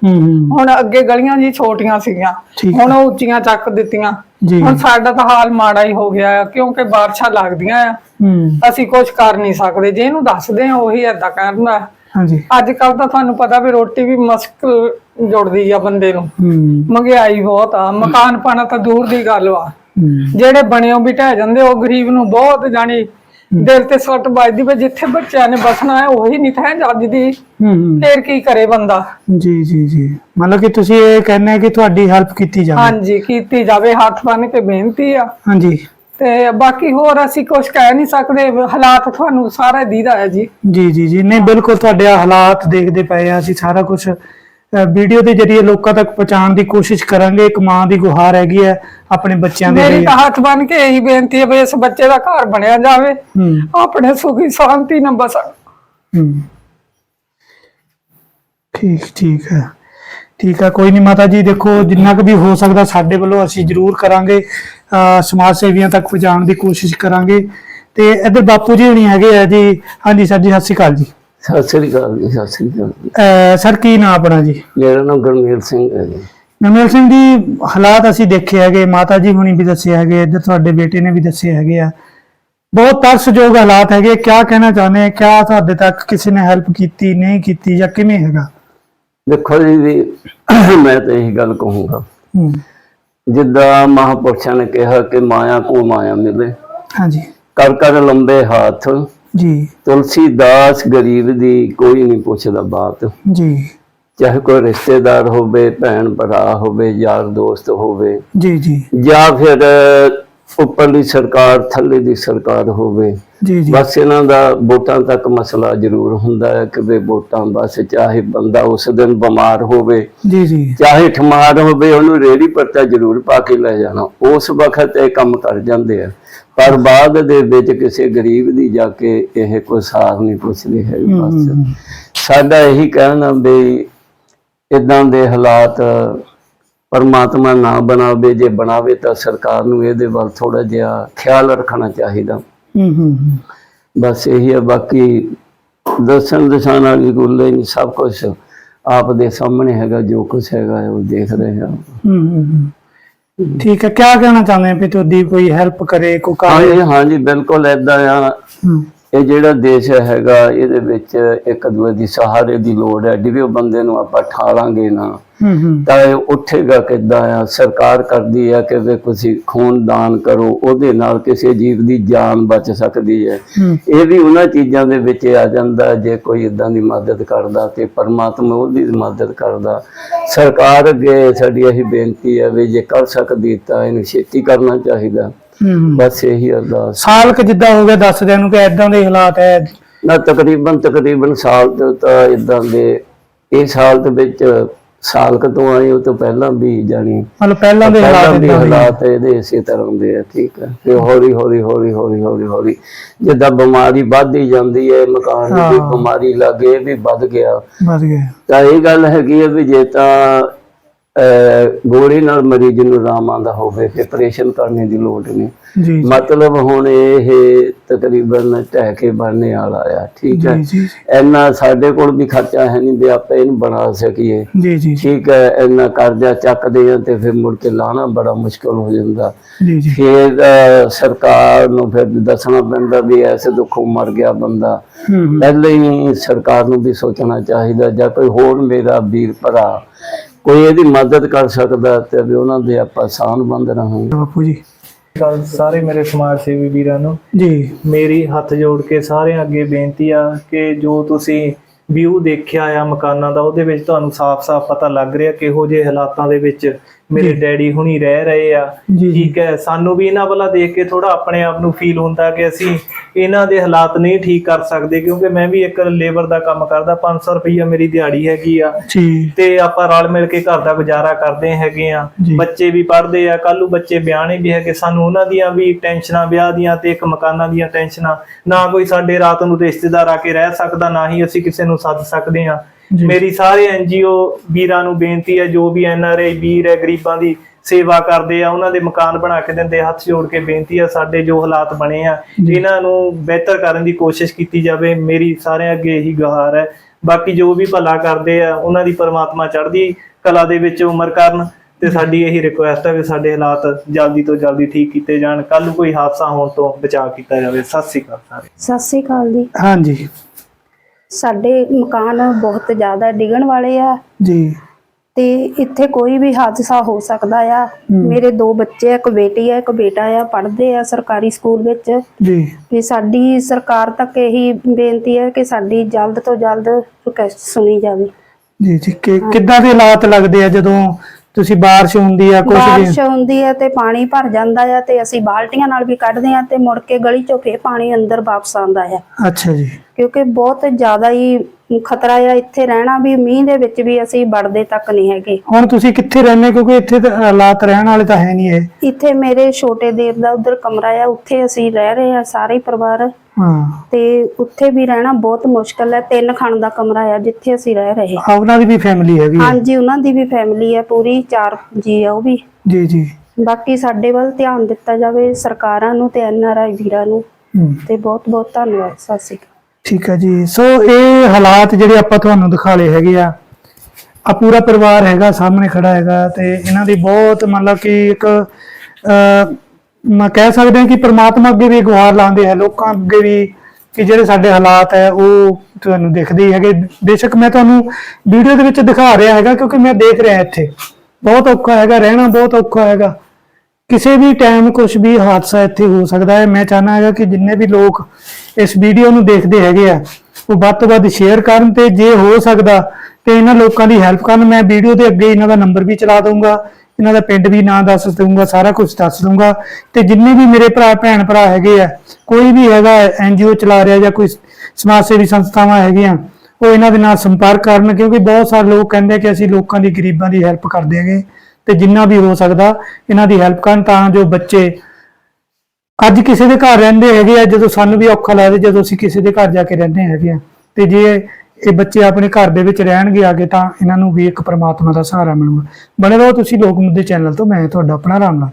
ਹੁਣ ਅੱਗੇ ਗਲੀਆਂ ਜੀ ਛੋਟੀਆਂ ਸੀਗੀਆਂ ਹੁਣ ਉਹ ਉੱਚੀਆਂ ਚੱਕ ਦਿੱਤੀਆਂ। ਹੁਣ ਸਾਡਾ ਤਾਂ ਹਾਲ ਮਾੜਾ ਹੀ ਹੋ ਗਿਆ ਹੈ ਕਿਉਂਕਿ ਬਾਰਿਸ਼ਾਂ ਲੱਗਦੀਆਂ ਆ ਅਸੀਂ ਕੁਝ ਕਰ ਨਹੀਂ ਸਕਦੇ ਜੇ ਇਹਨੂੰ ਦੱਸਦੇ ਆ ਉਹੀ ਏਦਾਂ ਕਰਨਾ ਹਾਂਜੀ। ਅੱਜ ਕੱਲ ਤਾਂ ਤੁਹਾਨੂੰ ਪਤਾ ਵੀ ਰੋਟੀ ਵੀ ਮੁਸ਼ਕਲ ਜੁੜਦੀ ਆ ਬੰਦੇ ਨੂੰ। ਮਹਿੰਗਾਈ ਬਹੁਤ ਆ ਮਕਾਨ ਪਾਣਾ ਤਾਂ ਦੂਰ ਦੀ ਗੱਲ ਵਾ। ਜਿਹੜੇ ਬਣਿਓ ਵੀ ਢਹਿ ਜਾਂਦੇ ਉਹ ਗਰੀਬ ਨੂੰ ਬਹੁਤ ਜਾਣੀ ਦਿਲ ਤੇ ਸੱਟ ਵੱਜਦੀ ਵੀ ਜਿੱਥੇ ਬੱਚਿਆਂ ਨੇ ਬਸਣਾ ਹੈ ਉਹੀ ਨਹੀਂ ਥੈ ਹੂੰ ਹੂੰ। ਫੇਰ ਕੀ ਕਰੇ ਬੰਦਾ? ਜੀ ਜੀ ਜੀ। ਮਤਲਬ ਕਿ ਤੁਸੀਂ ਇਹ ਕਹਿੰਦੇ ਕਿ ਤੁਹਾਡੀ ਹੈਲਪ ਕੀਤੀ ਜਾਵੇ। ਹਾਂਜੀ ਕੀਤੀ ਜਾਵੇ ਹੱਥ ਬੰਨ ਕੇ ਬੇਨਤੀ ਆ। ਹਾਂਜੀ। ਤੇ ਬਾਕੀ ਹੋਰ ਅਸੀਂ ਕੁਝ ਕਹਿ ਨਹੀਂ ਸਕਦੇ ਹਾਲਾਤ ਤੁਹਾਨੂੰ ਸਾਰਾ ਦੀਦਾ ਹੈ ਜੀ। ਜੀ ਜੀ ਜੀ। ਨਹੀਂ ਬਿਲਕੁਲ ਤੁਹਾਡੇ ਹਾਲਾਤ ਦੇਖਦੇ ਪਏ ਆ ਅਸੀਂ ਸਾਰਾ ਕੁਝ ਵੀਡੀਓ ਦੇ ਜਰੀਏ ਲੋਕਾਂ ਤੱਕ ਪਹੁੰਚਾਉਣ ਦੀ ਕੋਸ਼ਿਸ਼ ਕਰਾਂਗੇ। ਇੱਕ ਮਾਂ ਦੀ ਗੁਹਾਰ ਹੈਗੀ ਹੈ ਆਪਣੇ ਬੱਚਿਆਂ ਦੇ ਮੇਰੀ ਲਈ। ਤਾਂ ਹੱਥ ਬੰਨ ਕੇ ਇਹੀ ਬੇਨਤੀ ਹੈ ਵੀ ਇਸ ਬੱਚੇ ਦਾ ਘਰ ਬਣਿਆ ਜਾਵੇ। ਹੂੰ। ਆਪਣੇ ਸੁਖੀ ਸ਼ਾਂਤੀ ਨਾਲ ਬਸਣ। ਹੂੰ। ਠੀਕ ਠੀਕ ਹੈ। ਠੀਕ ਹੈ ਕੋਈ ਨਹੀਂ ਮਾਤਾ ਜੀ ਦੇਖੋ ਜਿੰਨਾ ਕੁ ਵੀ ਹੋ ਸਕਦਾ ਸਾਡੇ ਵੱਲੋਂ ਅਸੀਂ ਜ਼ਰੂਰ ਕਰਾਂਗੇ। ਸਮਾਜ ਸੇਵੀਆਂ ਤੱਕ ਪਹੁੰਚਾਉਣ ਦੀ ਕੋਸ਼ਿਸ਼ ਕਰਾਂਗੇ। ਤੇ ਇੱਧਰ ਬਾਪੂ ਜੀ ਹੁਣੀ ਹੈਗੇ ਆ ਜੀ। ਹਾਂਜੀ ਸਰ ਜੀ ਸਤਿ ਸ਼੍ਰੀ ਅਕਾਲ ਜੀ। ਸਤਿ ਸ੍ਰੀ ਅਕਾਲ ਜੀ ਸਤਿ ਸ੍ਰੀ ਅਕਾਲ ਜੀ। ਅਹ ਸਰ ਕੀ ਨਾਮ ਆਪਣਾ ਜੀ? ਮੇਰਾ ਨਾਮ ਗੁਰਮੇਲ ਸਿੰਘ ਹੈ ਜੀ। ਨਮੇਲ ਸਿੰਘ ਜੀ ਹਾਲਾਤ ਅਸੀਂ ਦੇਖੇ ਹੈਗੇ ਮਾਤਾ ਜੀ ਹੁਣੀ ਵੀ ਦੱਸੇ ਹੈਗੇ ਇੱਧਰ ਤੁਹਾਡੇ ਬੇਟੇ ਨੇ ਵੀ ਦੱਸੇ ਹੈਗੇ ਆ। ਬਹੁਤ ਤਰਸਯੋਗ ਹਾਲਾਤ ਹੈਗੇ ਕਿਆ ਕਹਿਣਾ ਚਾਹੁੰਦੇ ਆ? ਕਿਆ ਤੁਹਾਡੇ ਤੱਕ ਕਿਸੇ ਨੇ ਹੈਲਪ ਕੀਤੀ ਨਹੀਂ ਕੀਤੀ ਜਾਂ ਕਿਵੇਂ ਹੈਗਾ? ਦੇਖੋ ਜੀ ਵੀ ਮੈਂ ਤਾਂ ਇਹੀ ਗੱਲ ਕਹੂੰਗਾ। ਹੂੰ। ਜਿੱਦਾਂ ਮਹਾਪੁਰਸ਼ਾਂ ਨੇ ਕਿਹਾ ਕਿ ਮਾਇਆ ਕੋ ਮਾਇਆ ਮਿਲੇ। ਹਾਂਜੀ। ਕਰ ਕਰ ਲੰਬੇ ਹੱਥ ਜੀ। ਤੁਲਸੀਦਾਸ ਗਰੀਬ ਦੀ ਕੋਈ ਨਹੀਂ ਪੁੱਛਦਾ ਬਾਤ। ਜੀ। ਚਾਹੇ ਕੋਈ ਰਿਸ਼ਤੇਦਾਰ ਹੋਵੇ ਭੈਣ ਭਰਾ ਹੋਵੇ ਯਾਰ ਦੋਸਤ ਹੋਵੇ। ਜੀ ਜੀ। ਜਾਂ ਫਿਰ ਉੱਪਰਲੀ ਸਰਕਾਰ ਥੱਲੇ ਦੀ ਸਰਕਾਰ ਹੋਵੇ। ਜੀ ਜੀ। ਬਸ ਇਹਨਾਂ ਦਾ ਵੋਟਾਂ ਤੱਕ ਮਸਲਾ ਜ਼ਰੂਰ ਹੁੰਦਾ ਹੈ ਕਿ ਵੀ ਵੋਟਾਂ ਬਸ ਚਾਹੇ ਬੰਦਾ ਉਸ ਦਿਨ ਬਿਮਾਰ ਹੋਵੇ ਜੀ ਜੀ। ਚਾਹੇ ਠਮਾਰ ਹੋਵੇ ਉਹਨੂੰ ਰੇੜੀ ਪੱਤਾ ਜ਼ਰੂਰ ਪਾ ਕੇ ਲੈ ਜਾਣਾ। ਉਸ ਵਕਤ ਇਹ ਕੰਮ ਕਰ ਜਾਂਦੇ ਆ। ਪਰ ਬਾਅਦ ਦੇ ਵਿੱਚ ਕਿਸੇ ਗਰੀਬ ਦੀ ਜਾ ਕੇ ਇਹ ਕੋਈ ਸਾਰ ਨਹੀਂ ਪੁੱਛਦੇ ਹੈ ਬਸ ਸਾਡਾ ਇਹੀ ਕਹਿਣਾ ਵੀ ਇਦਾਂ ਦੇ ਹਾਲਾਤ ਪਰਮਾਤਮਾ ਨਾ ਬਣਾਵੇ ਜੇ ਬਣਾਵੇ ਤਾਂ ਸਰਕਾਰ ਨੂੰ ਇਹਦੇ ਵੱਲ ਥੋੜਾ ਜਿਹਾ ਖਿਆਲ ਰੱਖਣਾ ਚਾਹੀਦਾ ਹੂੰ। ਬਸ ਇਹੀ ਹੈ ਬਾਕੀ ਦਰਸ਼ਨ ਦਿਸ਼ਾਨ ਵਾਲੀ ਗੁੱਲ ਨਹੀਂ ਸਭ ਕੁਝ ਆਪ ਦੇ ਸਾਹਮਣੇ ਹੈਗਾ ਜੋ ਕੁਝ ਹੈਗਾ ਉਹ ਦੇਖ ਰਹੇ ਹੂੰ ਹੂੰ ਹੂੰ। ਠੀਕ ਹੈ ਕਿਆ ਕਹਿਣਾ ਚਾਹੁੰਦੇ ਆ ਵੀ ਤੁਹਾਡੀ ਕੋਈ ਹੈਲਪ ਕਰੇ ਕੋਈ ਕਾਰਜ? ਹਾਂਜੀ ਹਾਂਜੀ ਬਿਲਕੁਲ ਏਦਾਂ ਆ। ਹੂੰ। ਇਹ ਜਿਹੜਾ ਦੇਸ਼ ਹੈਗਾ ਇਹਦੇ ਵਿੱਚ ਇੱਕ ਦੂਜੇ ਦੀ ਸਹਾਰੇ ਦੀ ਲੋੜ ਹੈ। ਜਿਵੇਂ ਬੰਦੇ ਨੂੰ ਆਪਾਂ ਠਾਲਾਂਗੇ ਨਾ ਤਾਂ ਇਹ ਉੱਠੇਗਾ ਕਿੱਦਾਂ ਆ? ਸਰਕਾਰ ਕਰਦੀ ਆ ਕਿ ਵੀ ਤੁਸੀਂ ਖੂਨ ਦਾਨ ਕਰੋ ਉਹਦੇ ਨਾਲ ਕਿਸੇ ਜੀਵ ਦੀ ਜਾਨ ਬਚ ਸਕਦੀ ਹੈ। ਹੂੰ। ਇਹ ਵੀ ਉਹਨਾਂ ਚੀਜ਼ਾਂ ਦੇ ਵਿੱਚ ਆ ਜਾਂਦਾ ਜੇ ਕੋਈ ਇਦਾਂ ਦੀ ਮਦਦ ਕਰਦਾ ਤੇ ਪਰਮਾਤਮਾ ਉਹਦੀ ਮਦਦ ਕਰਦਾ। ਸਰਕਾਰ ਅੱਗੇ ਸਾਡੀ ਇਹ ਬੇਨਤੀ ਹੈ ਵੀ ਜੇ ਕਰ ਸਕਦੀ ਤਾਂ ਇਹਨੂੰ ਛੇਤੀ ਕਰਨਾ ਚਾਹੀਦਾ। ਹੂੰ। ਬਸ ਇਹੀ ਅਰਦਾਸ। ਸਾਲ ਕ ਜਿੱਦਾਂ ਹੋ ਗਿਆ ਦੱਸ ਦਿਆਂ ਨੂੰ ਕਿ ਐਦਾਂ ਦੇ ਹਾਲਾਤ ਹੈ ਨਾ ਤਕਰੀਬਨ ਤਕਰੀਬਨ ਸਾਲ ਤੋਂ ਤਾਂ ਇਦਾਂ ਦੇ ਇਹ ਸਾਲ ਦੇ ਵਿੱਚ ਸਾਲ ਕੁ ਤੋਂ ਆਏ ਉਹ ਤੋਂ ਪਹਿਲਾਂ ਵੀ ਜਾਣੀ। ਮਤਲਬ ਪਹਿਲਾਂ ਦੇ ਹਾਲਾਤ ਦੇ ਇਹਦੇ ਇਸੇ ਤਰ੍ਹਾਂ ਦੇ ਆ ਠੀਕ ਹੈ ਤੇ ਹੌਲੀ ਹੌਲੀ ਹੌਲੀ ਹੌਲੀ ਹੌਲੀ ਹੌਲੀ ਜਿੱਦਾਂ ਬਿਮਾਰੀ ਵੱਧਦੀ ਜਾਂਦੀ ਹੈ ਮਕਾਨ ਦੀ। ਬਿਮਾਰੀ ਲੱਗੇ ਵੀ ਵੱਧ ਗਿਆ। ਵੱਧ ਗਿਆ। ਤਾਂ ਇਹ ਗੱਲ ਹੈਗੀ ਹੈ ਵੀ ਜੇ ਤਾਂ ਗੋਲੀ ਨਾਲ ਮਰੀਜ਼ ਨੂੰ ਆਰਾਮ ਆਉਂਦਾ ਹੋਵੇ ਫਿਰ ਆਪਰੇਸ਼ਨ ਕਰਨੇ ਦੀ ਲੋੜ ਨਹੀਂ। ਜੀ ਮਤਲਬ ਹੁਣ ਇਹ ਤਕਰੀਬਨ ਢਹਿ ਕੇ ਬਣਨੇ ਵਾਲਾ ਆ ਠੀਕ ਹੈ? ਇੰਨਾ ਸਾਡੇ ਕੋਲ ਵੀ ਖਰਚਾ ਹੈ ਨਹੀਂ ਵੀ ਆਪਾਂ ਇਹਨੂੰ ਬਣਾ ਸਕੀਏ। ਜੀ ਜੀ। ਠੀਕ ਹੈ ਇੰਨਾ ਕਰਜ਼ਾ ਚੱਕਦੇ ਆ ਤੇ ਫਿਰ ਮੁੜ ਕੇ ਲਾਣਾ ਬੜਾ ਮੁਸ਼ਕਲ ਹੋ ਜਾਂਦਾ। ਜੀ ਜੀ। ਫਿਰ ਸਰਕਾਰ ਨੂੰ ਫਿਰ ਦੱਸਣਾ ਪੈਂਦਾ ਵੀ ਐਸੇ ਦੁੱਖੋਂ ਮਰ ਗਿਆ ਬੰਦਾ। ਪਹਿਲੇ ਹੀ ਸਰਕਾਰ ਨੂੰ ਵੀ ਸੋਚਣਾ ਚਾਹੀਦਾ ਜਾਂ ਕੋਈ ਹੋਰ ਮੇਰਾ ਵੀਰ ਭਰਾ ਕੋਈ ਇਹਦੀ ਮਦਦ ਕਰ ਸਕਦਾ ਤੇ ਵੀ ਉਹਨਾਂ ਦੇ ਆਪਾਂ ਸਾਨ ਬੰਦ ਰਹਾਂਗੇ। ਬਾਪੂ ਜੀ। ਗੱਲ ਸਾਰੇ ਮੇਰੇ ਸਮਾਜ ਸੇਵੀ ਵੀਰਾਂ ਨੂੰ। ਜੀ। ਮੇਰੀ ਹੱਥ ਜੋੜ ਕੇ ਸਾਰਿਆਂ ਅੱਗੇ ਬੇਨਤੀ ਆ ਕਿ ਜੋ ਤੁਸੀਂ ਵਿਊ ਦੇਖਿਆ ਆ ਮਕਾਨਾਂ ਦਾ ਉਹਦੇ ਵਿੱਚ ਤੁਹਾਨੂੰ ਸਾਫ਼-ਸਾਫ਼ ਪਤਾ ਲੱਗ ਰਿਹਾ ਕਿਹੋ ਜਿਹੇ ਹਾਲਾਤਾਂ ਦੇ ਵਿੱਚ ਮੇਰੇ ਡੈਡੀ ਹੁਣੀ ਰਹਿ ਰਹੇ ਆ। ਠੀਕ ਹੈ ਸਾਨੂੰ ਵੀ ਇਹਨਾਂ ਵੱਲ ਦੇਖ ਕੇ ਥੋੜਾ ਆਪਣੇ ਆਪ ਨੂੰ ਫੀਲ ਹੁੰਦਾ ਕਿ ਅਸੀਂ ਇਹਨਾਂ ਦੇ ਹਾਲਾਤ ਨਹੀਂ ਠੀਕ ਕਰ ਸਕਦੇ ਕਿਉਂਕਿ ਮੈਂ ਵੀ ਇੱਕ ਲੇਬਰ ਦਾ ਕੰਮ ਕਰਦਾ 500 ਰੁਪਈਆ ਮੇਰੀ ਦਿਹਾੜੀ ਹੈਗੀ ਆ ਤੇ ਆਪਾਂ ਰਲ ਮਿਲ ਕੇ ਘਰ ਦਾ ਗੁਜ਼ਾਰਾ ਕਰਦੇ ਹੈਗੇ ਆ। ਬੱਚੇ ਵੀ ਪੜ੍ਹਦੇ ਆ ਕੱਲ੍ਹ ਨੂੰ ਬੱਚੇ ਵਿਆਹਣੇ ਵੀ ਹੈਗੇ ਸਾਨੂੰ ਉਹਨਾਂ ਦੀਆਂ ਵੀ ਟੈਨਸ਼ਨਾਂ ਵਿਆਹ ਦੀਆਂ ਤੇ ਇੱਕ ਮਕਾਨਾਂ ਦੀਆਂ ਟੈਨਸ਼ਨਾਂ ਨਾ ਕੋਈ ਸਾਡੇ ਰਾਤ ਨੂੰ ਰਿਸ਼ਤੇਦਾਰ ਆ ਕੇ ਰਹਿ ਸਕਦਾ ਨਾ ਹੀ ਅਸੀਂ ਕਿਸੇ ਨੂੰ ਸੱਦ ਸਕਦੇ ਆ। ਮੇਰੀ ਸਾਰੇ ਐਨਜੀਓ ਵੀਰਾਂ ਨੂੰ ਬੇਨਤੀ ਹੈ ਜੋ ਵੀ ਐਨਆਰਆਈ ਵੀਰ ਹੈ ਗਰੀਬਾਂ ਦੀ ਸੇਵਾ ਕਰਦੇ ਆ ਉਹਨਾਂ ਦੇ ਮਕਾਨ ਬਣਾ ਕੇ ਦਿੰਦੇ ਹੱਥ ਜੋੜ ਕੇ ਬੇਨਤੀ ਆ ਸਾਡੇ ਜੋ ਹਾਲਾਤ ਬਣੇ ਆ ਇਹਨਾਂ ਨੂੰ ਬਿਹਤਰ ਕਰਨ ਦੀ ਕੋਸ਼ਿਸ਼ ਕੀਤੀ ਜਾਵੇ। ਮੇਰੀ ਸਾਰਿਆਂ ਅੱਗੇ ਇਹੀ ਗੁਹਾਰ ਹੈ। ਬਾਕੀ ਜੋ ਵੀ ਭਲਾ ਕਰਦੇ ਆ ਉਹਨਾਂ ਦੀ ਪਰਮਾਤਮਾ ਚੜ੍ਹਦੀ ਕਲਾ ਦੇ ਵਿੱਚ ਉਮਰ ਕਰਨ ਤੇ ਸਾਡੀ ਇਹੀ ਰਿਕੁਐਸਟ ਹੈ ਕਿ ਸਾਡੇ ਹਾਲਾਤ ਜਲਦੀ ਤੋਂ ਜਲਦੀ ਠੀਕ ਕੀਤੇ ਜਾਣ। ਕੱਲ ਨੂੰ ਕੋਈ ਹਾਦਸਾ ਹੋਣ ਤੋਂ ਬਚਾਅ ਕੀਤਾ ਜਾਵੇ। ਸਤਿ ਸ੍ਰੀ ਅਕਾਲ ਸਾਰੇ। ਸਤਿ ਸ੍ਰੀ ਅਕਾਲ ਜੀ। ਹਾਂਜੀ। ਸਾਡੇ ਮਕਾਨ ਬਹੁਤ ਜ਼ਿਆਦਾ ਡਿੱਗਣ ਵਾਲੇ ਆ। ਜੀ। ਤੇ ਇੱਥੇ ਕੋਈ ਵੀ ਹਾਦਸਾ ਹੋ ਸਕਦਾ ਆ। ਮੇਰੇ ਦੋ ਬੱਚੇ ਆ, ਇੱਕ ਬੇਟੀ ਆ ਇੱਕ ਬੇਟਾ ਆ ਪੜ੍ਹਦੇ ਆ ਸਰਕਾਰੀ ਸਕੂਲ ਵਿੱਚ। ਜੀ। ਵੀ ਸਾਡੀ ਸਰਕਾਰ ਤੱਕ ਇਹੀ ਬੇਨਤੀ ਹੈ ਕਿ ਸਾਡੀ ਜਲਦ ਤੋਂ ਜਲਦ ਰਿਕਵੈਸਟ ਸੁਣੀ ਜਾਵੇ। ਜੀ ਜੀ। ਕਿ ਕਿੱਦਾਂ ਦੇ ਹਾਲਾਤ ਲੱਗਦੇ ਆ ਜਦੋਂ ਤੁਸੀਂ ਬਾਰਿਸ਼ ਹੁੰਦੀ ਆ ਕੁਝ ਵੀ? ਬਾਰਿਸ਼ ਹੁੰਦੀ ਹੈ ਤੇ ਪਾਣੀ ਭਰ ਜਾਂਦਾ ਆ ਤੇ ਅਸੀਂ ਬਾਲਟੀਆਂ ਨਾਲ ਵੀ ਕੱਢਦੇ ਆ ਤੇ ਮੁੜ ਕੇ ਗਲੀ ਚੋਂ ਫੇਰ ਪਾਣੀ ਅੰਦਰ ਵਾਪਸ ਆਉਂਦਾ ਆ। ਅੱਛਾ ਜੀ। ਕਿਉਂਕਿ ਬਹੁਤ ਜ਼ਿਆਦਾ ਹੀ ਖਤਰਾ ਆ ਇੱਥੇ ਰਹਿਣਾ ਵੀ ਮੀਂਹ ਦੇ ਵਿੱਚ ਵੀ ਅਸੀਂ ਵੜਦੇ ਤੱਕ ਨਹੀਂ ਹੈਗੇ। ਹੁਣ ਤੁਸੀਂ ਕਿੱਥੇ ਰਹਿੰਦੇ? ਕਿਉਂਕਿ ਇੱਥੇ ਤਾਂ ਹਾਲਾਤ ਰਹਿਣ ਵਾਲੇ ਤਾਂ ਹੈ ਨਹੀਂ ਇਹ। ਇੱਥੇ ਮੇਰੇ ਛੋਟੇ ਦੇਰ ਦਾ ਉਧਰ ਕਮਰਾ ਆ ਉੱਥੇ ਅਸੀਂ ਰਹਿ ਰਹੇ ਆ ਸਾਰੇ ਹੀ ਪਰਿਵਾਰ। ਹਾਂ। ਤੇ ਉੱਥੇ ਵੀ ਰਹਿਣਾ ਬਹੁਤ ਮੁਸ਼ਕਲ ਹੈ ਤਿੰਨ ਖਣ ਦਾ ਕਮਰਾ ਆ ਜਿੱਥੇ ਅਸੀਂ ਰਹਿ ਰਹੇ। ਆ ਉਹਨਾਂ ਦੀ ਵੀ ਫੈਮਿਲੀ ਹੈਗੀ ਹੈ ਹਾਂਜੀ ਉਹਨਾਂ ਦੀ ਵੀ ਫੈਮਿਲੀ ਹੈ ਪੂਰੀ ਚਾਰ ਜੀ ਆ ਉਹ ਵੀ। ਜੀ ਜੀ। ਬਾਕੀ ਸਾਡੇ ਵੱਲ ਧਿਆਨ ਦਿੱਤਾ ਜਾਵੇ ਸਰਕਾਰਾਂ ਨੂੰ ਤੇ ਐਨਆਰਆਈ ਵੀਰਾਂ ਨੂੰ। ਹੂੰ। ਤੇ ਬਹੁਤ ਬਹੁਤ ਧੰਨਵਾਦ ਸਤਿ ਸ਼੍ਰੀ ਅਕਾਲ। ਠੀਕ ਹੈ ਜੀ। ਸੋ ਇਹ ਹਾਲਾਤ ਜਿਹੜੇ ਆਪਾਂ ਤੁਹਾਨੂੰ ਦਿਖਾ ਲਏ ਹੈਗੇ ਆ ਆ ਪੂਰਾ ਪਰਿਵਾਰ ਹੈਗਾ, ਸਾਹਮਣੇ ਖੜਾ ਹੈਗਾ ਤੇ ਇਹਨਾਂ ਦੀ ਬਹੁਤ ਮਤਲਬ ਕਿ ਇੱਕ ਮੈਂ ਕਹਿ ਸਕਦੇ ਹਾਂ ਕਿ ਪ੍ਰਮਾਤਮਾ ਅੱਗੇ ਵੀ ਗੁਹਾਰ ਲਾਉਂਦੇ ਹੈ ਲੋਕਾਂ ਅੱਗੇ ਵੀ ਕਿ ਜਿਹੜੇ ਸਾਡੇ ਹਾਲਾਤ ਹੈ, ਉਹ ਤੁਹਾਨੂੰ ਦਿਖਦੇ ਹੀ ਹੈਗੇ। ਬੇਸ਼ੱਕ ਮੈਂ ਤੁਹਾਨੂੰ ਵੀਡੀਓ ਦੇ ਵਿੱਚ ਦਿਖਾ ਰਿਹਾ ਹੈਗਾ ਕਿਉਂਕਿ ਮੈਂ ਦੇਖ ਰਿਹਾ ਇੱਥੇ। ਬਹੁਤ ਔਖਾ ਹੈਗਾ, ਰਹਿਣਾ ਬਹੁਤ ਔਖਾ ਹੈਗਾ। ਕਿਸੇ ਵੀ ਟਾਈਮ ਕੁਝ ਵੀ ਹਾਦਸਾ ਇੱਥੇ ਹੋ ਸਕਦਾ ਹੈ। ਮੈਂ ਚਾਹਨਾ ਹੈਗਾ ਕਿ ਜਿੰਨੇ ਵੀ ਲੋਕ ਇਸ ਵੀਡੀਓ ਨੂੰ ਦੇਖਦੇ ਹੈਗੇ ਆ। ਉਹ ਵੱਧ ਤੋਂ ਵੱਧ ਸ਼ੇਅਰ ਕਰਨ ਤੇ ਜੇ ਹੋ ਸਕਦਾ ਤੇ ਇਹਨਾਂ ਲੋਕਾਂ ਦੀ ਹੈਲਪ ਕਰਨ। ਮੈਂ ਵੀਡੀਓ ਦੇ ਅੱਗੇ ਇਹਨਾਂ ਦਾ ਨੰਬਰ ਵੀ ਚਲਾ ਦਊਂਗਾ, ਇਹਨਾਂ ਦਾ ਪਿੰਡ ਵੀ ਨਾਂ ਦੱਸ ਦਊਂਗਾ, ਸਾਰਾ ਕੁਝ ਦੱਸ ਦਊਂਗਾ। ਤੇ ਜਿੰਨੇ ਵੀ ਮੇਰੇ ਭਰਾ, ਭੈਣ, ਭਰਾ ਹੈਗੇ ਆ, ਕੋਈ ਵੀ ਹੈਗਾ ਐਨਜੀਓ ਚਲਾ ਰਿਹਾ ਜਾਂ ਕੋਈ ਸਮਾਜ ਸੇਵੀ ਸੰਸਥਾਵਾਂ ਹੈਗੀਆਂ, ਉਹ ਇਹਨਾਂ ਦੇ ਨਾਲ ਸੰਪਰਕ ਕਰਨ ਕਿਉਂਕਿ ਬਹੁਤ ਸਾਰੇ ਲੋਕ ਕਹਿੰਦੇ ਕਿ ਅਸੀਂ ਲੋਕਾਂ ਦੀ ਗਰੀਬਾਂ ਦੀ ਹੈਲਪ ਕਰਦੇ ਹੈਗੇ। ਤੇ ਜਿੰਨਾ ਵੀ ਹੋ ਸਕਦਾ, ਇਹਨਾਂ ਦੀ ਹੈਲਪ ਕਰਨ ਤਾਂ ਜੋ ਬੱਚੇ ਅੱਜ ਕਿਸੇ ਦੇ ਘਰ ਰਹਿੰਦੇ ਹੈਗੇ ਆ, ਜਦੋਂ ਸਾਨੂੰ ਵੀ ਔਖਾ ਲੱਗਦਾ, ਜਦੋਂ ਅਸੀਂ ਕਿਸੇ ਦੇ ਘਰ ਜਾ ਕੇ ਰਹਿੰਦੇ ਹੈਗੇ ਆ। ਤੇ ਜੇ ਇਹ ਬੱਚੇ ਆਪਣੇ ਘਰ ਦੇ ਵਿੱਚ ਰਹਿਣਗੇ ਆਗੇ, ਤਾਂ ਇਹਨਾਂ ਨੂੰ ਵੀ ਇੱਕ ਪਰਮਾਤਮਾ ਦਾ ਸਹਾਰਾ ਮਿਲੂਗਾ। ਬਣੇ ਰਹੋ ਤੁਸੀਂ ਲੋਕ ਮੁੱਦੇ ਚੈਨਲ ਤੋਂ, ਮੈਂ ਤੁਹਾਡਾ ਆਪਣਾ ਰਾਮ ਨਾਲ